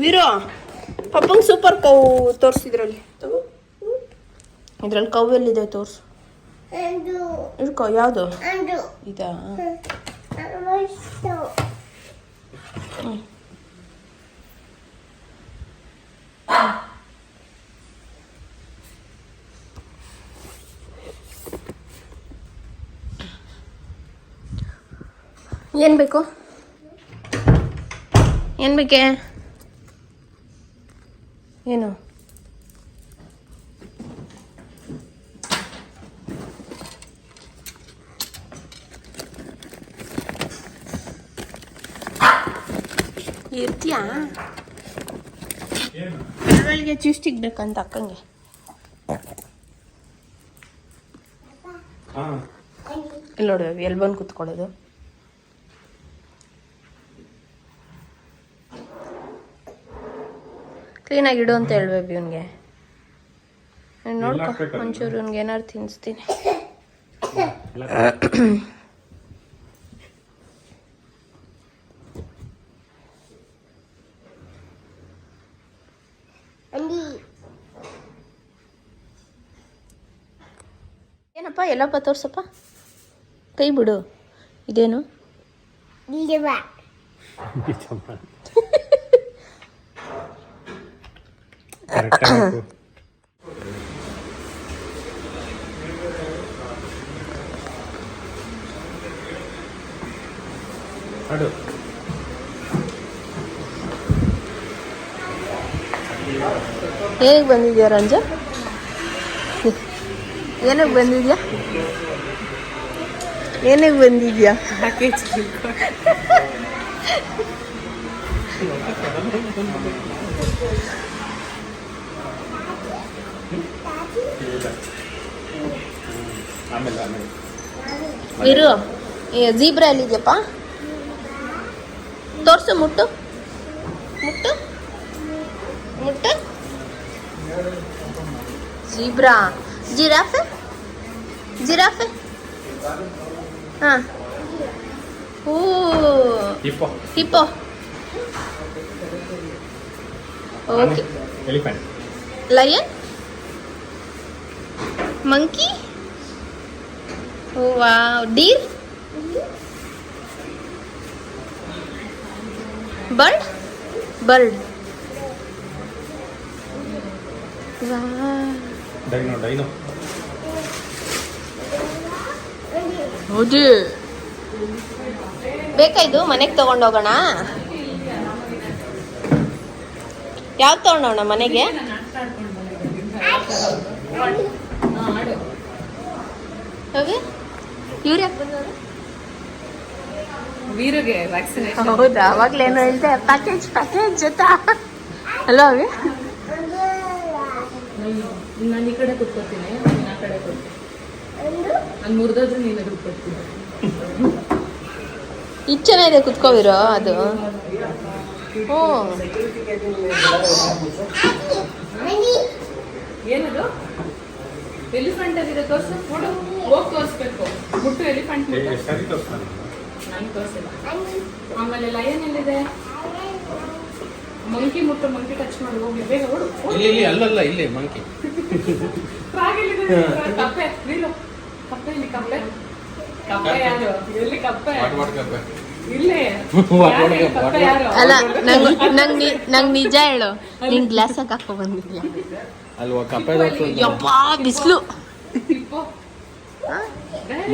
ವೀರೋ ಪಪ್ಪಂಗೆ ಸೂಪರ್ ಕೌ ತೋರಿಸಿದ್ರಲ್ಲಿ ಇದ್ರಲ್ಲಿ. ಕೌ ಎಲ್ಲಿದೆ ತೋರಿಸು. ಇಡ್ಕೋ ಯಾವುದು? ಇದಾ. ಏನು ಬೇಕು? ಏನು ಬೇಕೆ? ಏನು? ಇರ್ತೀಯಾ? ಬೆಳಗ್ಗೆ ಚೂಸ್ಟಿಗೆ ಬೇಕಂತ ಅಕ್ಕಂಗೆ. ಹಾಂ. ಇಲ್ಲಿ ನೋಡಿ ಎಲ್ಲಿ ಬಂದು ಕುತ್ಕೊಳ್ಳೋದು. ಕ್ಲೀನಾಗಿ ಇಡು ಅಂತ ಹೇಳ್ಬೇಕು ಇವನ್ಗೆ. ನೋಡ್ಕೊ ಒಂಚೂರು ಇವನ್ಗೆ ಏನಾದ್ರು ತಿನ್ನಿಸ್ತೀನಿ ಏನಪ್ಪ ಎಲ್ಲಪ್ಪ ತೋರ್ಸಪ್ಪ? ಕೈ ಬಿಡು. ಇದೇನು [laughs] ಕರೆಕ್ಟ್ ಹಾಕು ಅಡು. ಹೇಗೆ ಬಂದಿದ್ಯಾ ರಂಜ? ಏನಕ್ಕೆ ಬಂದಿದ್ಯಾ? ಏನಕ್ಕೆ ಬಂದಿದ್ಯಾ? ಆಮೇಲೆ ಆಮೇಲೆ. ಇರು. ಜೀಬ್ರಾ ಎಲ್ಲಿದೆಯಪ್ಪ? ತೋರಿಸು ಮುಟ್ಟು. ಮುಟ್ಟು. ಮುಟ್ಟು. Zebra giraffe? ಜಿರಾಫೆ? ಹಾಂ. ಓ hippo. Hippo. Okay lion monkey ವಾ deer bird bird dino dino ಹೌದು. ಬೇಕಾ ಇದು? ಮನೆಗೆ ತಗೊಂಡೋಗೋಣ? ಯಾವ್ದು ತಗೊಂಡೋಣ ಮನೆಗೆ? ಇವ್ರು ಯಾಕೆ ಬಂದವರು? ವೀರಿಗೆ ವ್ಯಾಕ್ಸಿನೇಷನ್ ಹೌದಾ? ಅವಾಗ್ಲೇನು ಹೇಳ್ದೆ ಪ್ಯಾಕೇಜ್ ಪ್ಯಾಕೇಜ್ ಜೊತೆ? ಹಲೋ ಅವಿ? ನಾನು ಈ ಕಡೆ ಕುತ್ಕೋತೀನಿ ನೀನು ಆ ಕಡೆ ಕೂತ್ಕೊ. ನಾನು ಮುರಿದಾದ್ರೆ ನೀನು ಎದುರು ಕೂತ್ತೀನಿ ಇದು ಚೆನ್ನಾಗಿದೆ ಕುತ್ಕೋವಿರೋ ಅದು. ಹ್ಞೂ ಏನದು? ಎಲಿಫೆಂಟ್ ಅಲ್ಲಿ ತೋರ್ಸು. ನೋಡು ಹೋಗಿ ತೋರಿಸ್ಬೇಕು. ಮುಟ್ಟು ಎಲಿಫೆಂಟ್ ಸರಿ ತೋರಿಸ್ತಾನೆ. ನಂಗೆ ತೋರಿಸಿಲ್ಲ. ಆಮೇಲೆ ಲಯನ್ ಎಲ್ಲಿದೆ? ಮಂಕಿ ಮುಟ್ಟು ಮಂಕಿ ಟಚ್ ಮಾಡಿ ಹೋಗಿ ಬೇಗ ಓಡು ಇಲ್ಲಿ ಇಲ್ಲಿ ಅಲ್ಲಲ್ಲ ಇಲ್ಲಿ ಮಂಕಿ ಫ್ರಾಗ್ ಎಲ್ಲಿದೆ? ಕಪ್ಪೆ ನೀನು. ಕಪ್ಪೆ ಇಲ್ಲಿ ಕಪ್ಪೆ. ಕಪ್ಪೆ ಯಾರು? ಎಲ್ಲಿ ಕಪ್ಪೆ? ಕಪ್ಪೆ? [laughs] ಅಲ್ಲ ನಂಗೆ ನಂಗೆ [laughs] ನಂಗೆ ನಿಜ ಹೇಳು. ನಿನ್ ಗ್ಲಾಸ್ ಹಾಕೋ ಬಂದಿದ್ಯಾ? ಅಲ್ವಾ ಕಪ್ಪೆ ಯಪ್ಪ ಬಿಸಿಲು.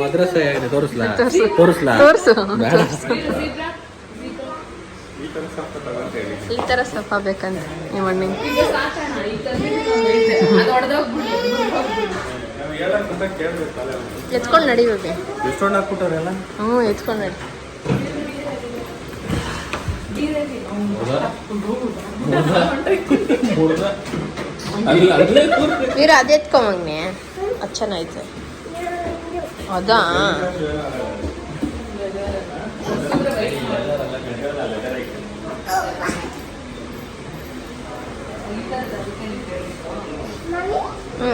ಮದ್ರಸ ಮದ್ರಸೆ ಆಗಿದೆ ತೋರಿಸ್ಲಾ? ತೋರಿಸ್ಲಾ? ತೋರ್ಸು. ಈ ಥರ ಸಫಾ ಬೇಕಂತ ನಿಮ್ಮ ಅಣ್ಣಂಗೆ. ಎತ್ಕೊಂಡು ನಡಿಬೇಕು ಎಷ್ಟೊಂದು ಹಾಕ್ಬಿಟ್ಟವ್ರೆಲ್ಲ? ಹ್ಞೂ ಎತ್ಕೊಂಡು ನಡಿ. ಅಲ್ಲೇ. ಅದೇ ಎತ್ಕೊಂಬಂಗ್ನೆ ಅದು ಚೆನ್ನಾಯ್ತು ಅದಾ? ಹ್ಞೂ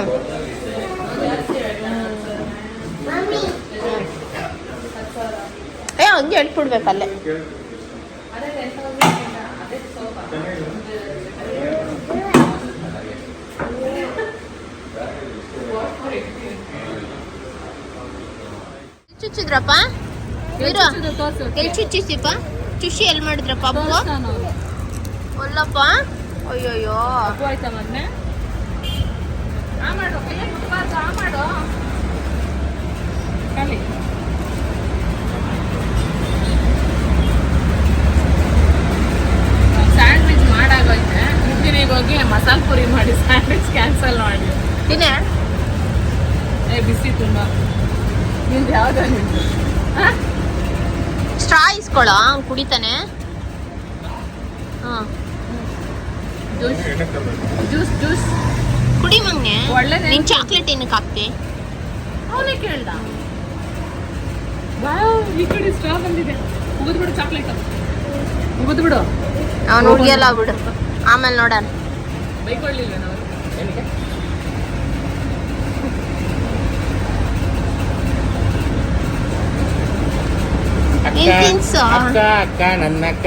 ಏ ಹಂಗೆ ಹೇಳ್ಬಿಡ್ಬೇಕು ಅಲ್ಲೇ ಇರು. ಎಲ್ಲಿ ಚುಚ್ಚಿಸಿಪ್ಪ ಚುಷಿ ಎಲ್ಲಿ ಮಾಡಿದ್ರಪ್ಪ ಅಪ್ಪ? ತೋರ್ಸ್ತಾನು. ಒಲ್ಲಪ್ಪ? ಅಯ್ಯೋಯ್ಯೋ. ಸ್ಯಾಂಡ್ವಿಚ್ ಮಾಡಾಗೋಯ್ತೆ ಮುಟ್ಟಿನಿಗೆ ಹೋಗಿ ಮಸಾಲೆ ಪುರಿ ಮಾಡಿ ಸ್ಯಾಂಡ್ವಿಚ್ ಕ್ಯಾನ್ಸಲ್ ಮಾಡಿ. ತಿನ್ನೆ? ಬಿಸಿ ತುಂಬ. ನಿಂದು ಯಾವ್ದು ನಿಂದು? ಸ್ಟ್ರಾ ಇಸ್ಕೊಳ? ಅವ್ನು ಕುಡಿತಾನೆ. ಹಾಂ. ಜ್ಯೂಸ್ ಜ್ಯೂಸ್ ಜ್ಯೂಸ್ ಕುಡಿ ಮಂಗೆ ಒಳ್ಳೆ ನೀನ್ ಚಾಕ್ಲೇಟ್ ಏನಕ್ಕೆ ಹಾಕ್ತಿ? ಅವನೇ ಕೇಳ್ದ. ಈ ಕಡೆ ಸ್ಟ್ರಾ ಬಂದಿದೆ. ಮುಗಿದ್ಬಿಡು ಚಾಕ್ಲೇಟ್ ಮುಗಿದ್ಬಿಡು. ಅವ್ನು ಉಳಿಯಲ್ಲ ಬಿಡು. ಆಮೇಲೆ ನೋಡೋಣ. ಬೈಕೊಳ್ಳಿಲ್ಲ ನಾವು ಏನ್ ತಿನ್ಸು? ಅಕ್ಕ ಅಕ್ಕ ನನ್ನ ಅಕ್ಕ.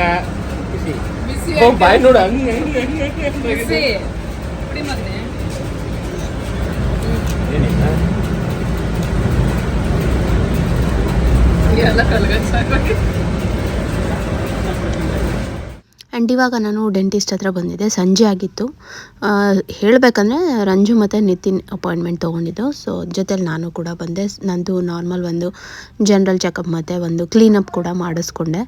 ಬಿಸಿ. ಬಿಸಿ ಓ ಬಾಯ್ ನೋಡು ಹಂಗ ಬಿಸಿ. ಕುಡಿ ಮತ್ತೆ ಏನಿಲ್ಲ. ಎಲ್ಲ ಕಲ್ಗ ಸಾಕಾಗಿ ಆ್ಯಂಡ್ ಇವಾಗ ನಾನು ಡೆಂಟಿಸ್ಟ್ ಹತ್ರ ಬಂದಿದ್ದೆ. ಸಂಜೆ ಆಗಿತ್ತು. ಹೇಳಬೇಕಂದ್ರೆ ರಂಜು ಮತ್ತು ನಿತಿನ್ ಅಪಾಯಿಂಟ್ಮೆಂಟ್ ತೊಗೊಂಡಿದ್ದು. ಸೊ ಜೊತೆಲಿ ನಾನು ಕೂಡ ಬಂದೆ. ನಂದು ನಾರ್ಮಲ್ ಒಂದು ಜನರಲ್ ಚೆಕಪ್ ಮತ್ತು ಒಂದು ಕ್ಲೀನಪ್ ಕೂಡ ಮಾಡಿಸ್ಕೊಂಡೆ.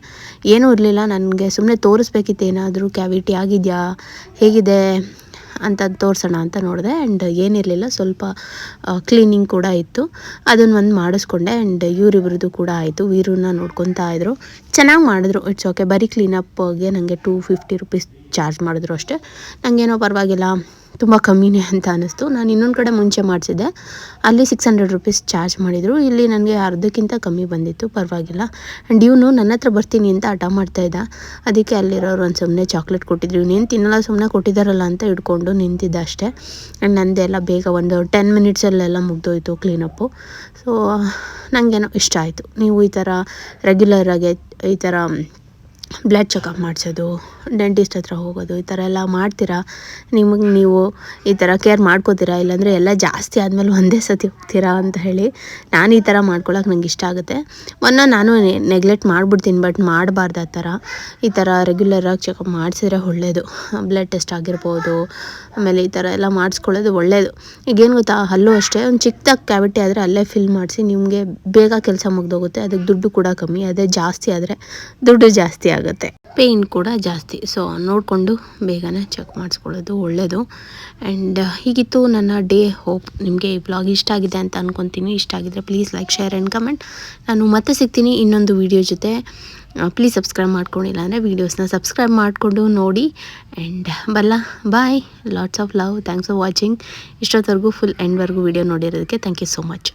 ಏನೂ ಇರಲಿಲ್ಲ. ನನಗೆ ಸುಮ್ಮನೆ ತೋರಿಸ್ಬೇಕಿತ್ತು. ಏನಾದರೂ ಕ್ಯಾವಿಟಿ ಆಗಿದೆಯಾ? ಹೇಗಿದೆ? ಅಂತ ತೋರಿಸೋಣ ಅಂತ ನೋಡಿದೆ. ಆ್ಯಂಡ್ ಏನಿರಲಿಲ್ಲ, ಸ್ವಲ್ಪ ಕ್ಲೀನಿಂಗ್ ಕೂಡ ಇತ್ತು. ಅದನ್ನು ಒಂದು ಮಾಡಿಸ್ಕೊಂಡೆ ಆ್ಯಂಡ್ ಇವರಿಬ್ರದ್ದು ಕೂಡ ಆಯಿತು. ವೀರನ್ನ ನೋಡ್ಕೊತಾ ಇದ್ರು. ಚೆನ್ನಾಗಿ ಮಾಡಿದ್ರು. ಇಟ್ಸ್ ಓಕೆ ಬರೀ ಕ್ಲೀನಪ್ಗೆ ನನಗೆ ಟೂ ಫಿಫ್ಟಿ ರುಪೀಸ್ ಚಾರ್ಜ್ ಮಾಡಿದ್ರು ಅಷ್ಟೇ. ನನಗೇನೋ ಪರವಾಗಿಲ್ಲ. ತುಂಬ ಕಮ್ಮಿನೇ ಅಂತ ಅನ್ನಿಸ್ತು. ನಾನು ಇನ್ನೊಂದು ಕಡೆ ಮುಂಚೆ ಮಾಡಿಸಿದ್ದೆ. ಅಲ್ಲಿ ಸಿಕ್ಸ್ ಹಂಡ್ರೆಡ್ ರುಪೀಸ್ ಚಾರ್ಜ್ ಮಾಡಿದರು. ಇಲ್ಲಿ ನನಗೆ ಅರ್ಧಕ್ಕಿಂತ ಕಮ್ಮಿ ಬಂದಿತ್ತು. ಪರವಾಗಿಲ್ಲ. ಆ್ಯಂಡ್ ಇವನು ನನ್ನ ಹತ್ರ ಬರ್ತೀನಿ ಅಂತ ಹಠ ಮಾಡ್ತಾ ಇದ್ದ. ಅದಕ್ಕೆ ಅಲ್ಲಿರೋರು ಒಂದು ಸುಮ್ಮನೆ ಚಾಕ್ಲೇಟ್ ಕೊಟ್ಟಿದ್ರು. ಇವನೇನು ತಿನ್ನಲ್ಲ ಸುಮ್ಮನೆ ಕೊಟ್ಟಿದ್ದಾರಲ್ಲ ಅಂತ ಹಿಡ್ಕೊಂಡು ನಿಂತಿದ್ದ ಅಷ್ಟೇ. ಆ್ಯಂಡ್ ನಂದೆಲ್ಲ ಬೇಗ ಒಂದು ಟೆನ್ ಮಿನಿಟ್ಸಲ್ಲೆಲ್ಲ ಮುಗ್ದೋಯ್ತು ಕ್ಲೀನಪ್ಪು ಸೊ ನನಗೇನೋ ಇಷ್ಟ ಆಯಿತು. ನೀವು ಈ ಥರ ರೆಗ್ಯುಲರಾಗಿ ಈ ಥರ ಬ್ಲಡ್ ಚೆಕಪ್ ಮಾಡಿಸೋದು ಡೆಂಟಿಸ್ಟ್ ಹತ್ರ ಹೋಗೋದು, ಈ ಥರ ಎಲ್ಲ ಮಾಡ್ತೀರಾ? ನಿಮಗೆ ನೀವು ಈ ಥರ ಕೇರ್ ಮಾಡ್ಕೋತೀರಾ? ಇಲ್ಲಾಂದರೆ ಎಲ್ಲ ಜಾಸ್ತಿ ಆದಮೇಲೆ ಒಂದೇ ಸತಿ ಹೋಗ್ತೀರಾ ಅಂತ ಹೇಳಿ ನಾನು ಈ ಥರ ಮಾಡ್ಕೊಳ್ಳೋಕೆ ನಂಗೆ ಇಷ್ಟ ಆಗುತ್ತೆ. ಮೊನ್ನೆ ನಾನು ನೆಗ್ಲೆಕ್ಟ್ ಮಾಡಿಬಿಡ್ತೀನಿ ಬಟ್ ಮಾಡಬಾರ್ದು ಆ ಥರ ಈ ಥರ ರೆಗ್ಯುಲರಾಗಿ ಚೆಕಪ್ ಮಾಡಿಸಿದ್ರೆ ಒಳ್ಳೆಯದು ಬ್ಲಡ್ ಟೆಸ್ಟ್ ಆಗಿರ್ಬೋದು, ಆಮೇಲೆ ಈ ಥರ ಎಲ್ಲ ಮಾಡಿಸ್ಕೊಳ್ಳೋದು ಒಳ್ಳೆಯದು ಈಗೇನು ಗೊತ್ತಾ? ಅಲ್ಲೂ ಅಷ್ಟೇ. ಒಂದು ಚಿಕ್ಕದಾಗಿ ಕ್ಯಾವಿಟಿ ಆದರೆ ಅಲ್ಲೇ ಫಿಲ್ ಮಾಡಿಸಿ ನಿಮಗೆ ಬೇಗ ಕೆಲಸ ಮುಗ್ದೋಗುತ್ತೆ. ಅದಕ್ಕೆ ದುಡ್ಡು ಕೂಡ ಕಮ್ಮಿ, ಅದೇ ಜಾಸ್ತಿ ಆದರೆ ದುಡ್ಡು ಜಾಸ್ತಿ ಆಗುತ್ತೆ. ಪೇಯ್ನ್ ಕೂಡ ಜಾಸ್ತಿ. ಸೊ ನೋಡಿಕೊಂಡು ಬೇಗನೆ ಚೆಕ್ ಮಾಡಿಸ್ಕೊಳ್ಳೋದು ಒಳ್ಳೆಯದು ಆ್ಯಂಡ್ ಹೀಗಿತ್ತು ನನ್ನ ಡೇ ಹೋಪ್. ನಿಮಗೆ ಈ ಬ್ಲಾಗ್ ಇಷ್ಟ ಆಗಿದೆ ಅಂತ ಅಂದ್ಕೊತೀನಿ ಇಷ್ಟ ಆಗಿದ್ರೆ please like share and comment ನಾನು ಮತ್ತೆ ಸಿಗ್ತೀನಿ ಇನ್ನೊಂದು ವೀಡಿಯೋ ಜೊತೆ. ಪ್ಲೀಸ್ ಸಬ್ಸ್ಕ್ರೈಬ್ ಮಾಡ್ಕೊಂಡಿಲ್ಲ ಅಂದರೆ ವೀಡಿಯೋಸ್ನ ಸಬ್ಸ್ಕ್ರೈಬ್ ಮಾಡಿಕೊಂಡು ನೋಡಿ. ಆ್ಯಂಡ್ ಬಲ್ಲ bye lots of love thanks for watching ಇಷ್ಟೊತ್ತವರೆಗೂ full ಎಂಡ್ವರೆಗೂ ವಿಡಿಯೋ ನೋಡಿರೋದಕ್ಕೆ ಥ್ಯಾಂಕ್ ಯು ಸೋ ಮಚ್